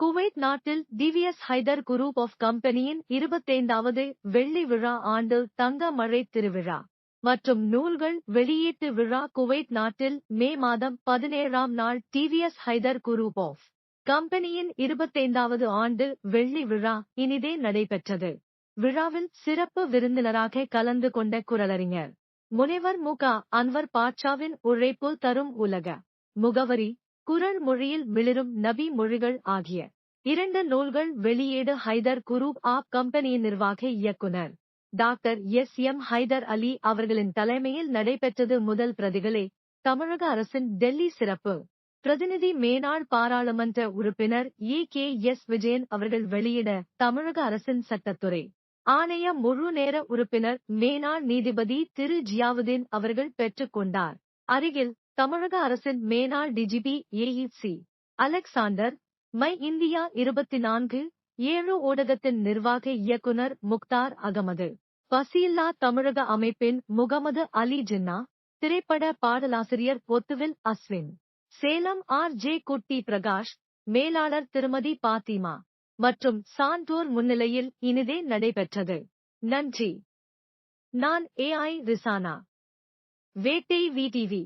Kuwait நாட்டில் TVS Hyder group of கம்பெனியின் இருபத்தைந்தாவது வெள்ளி விழா ஆண்டு தங்க மழை திருவிழா மற்றும் நூல்கள் வெளியீட்டு விழா குவைத் நாட்டில் மே மாதம் பதினேழாம் நாள் டிவிஎஸ் ஹைதர் குரூப் ஆஃப் கம்பெனியின் இருபத்தைந்தாவது ஆண்டு வெள்ளி விழா இனிதே நடைபெற்றது. விழாவில் சிறப்பு விருந்தினராக கலந்து கொண்ட குரலறிஞர் முனைவர் முக அன்வர் பாட்சாவின் உழைப்பு தரும் உலக முகவரி குரல் மொழியில் மிளிரும் நபி மொழிகள் ஆகிய இரண்டு நூல்கள் வெளியீடு ஹைதர் குரூப் ஆப் கம்பெனியின் நிர்வாக இயக்குனர். Doctor S. M. Haider Ali அவர்களின் தலைமையில் நடைபெற்றது முதல் பிரதிகளை தமிழக அரசின் டெல்லி சிறப்பு பிரதிநிதி மேனாள் பாராளுமன்ற உறுப்பினர் ஏ கே. எஸ். விஜயன் அவர்கள் வெளியிட தமிழக அரசின் சட்டத்துறை ஆணைய முழு நேர உறுப்பினர் மேனாள் நீதிபதி திரு. ஜியாவுதீன் அவர்கள் பெற்றுக் கொண்டார். அருகில் தமிழக அரசின் மேனாள் DGP AEC Alexander my India இருபத்தி நான்கு ஏழு ஊடகத்தின் நிர்வாக இயக்குனர் முக்தார் அகமது பசியில்லா தமிழக அமைப்பின் முகமது அலி ஜின்னா திரைப்பட பாடலாசிரியர் பொத்துவில் அஸ்வின் சேலம் ஆர் ஜே குட்டி பிரகாஷ் மேலாளர் திருமதி பாத்திமா மற்றும் சான்றோர் முன்னிலையில் இனிதே நடைபெற்றது. நன்றி. நான் ஏஐ ரிசானா. வேட்டை விடிவி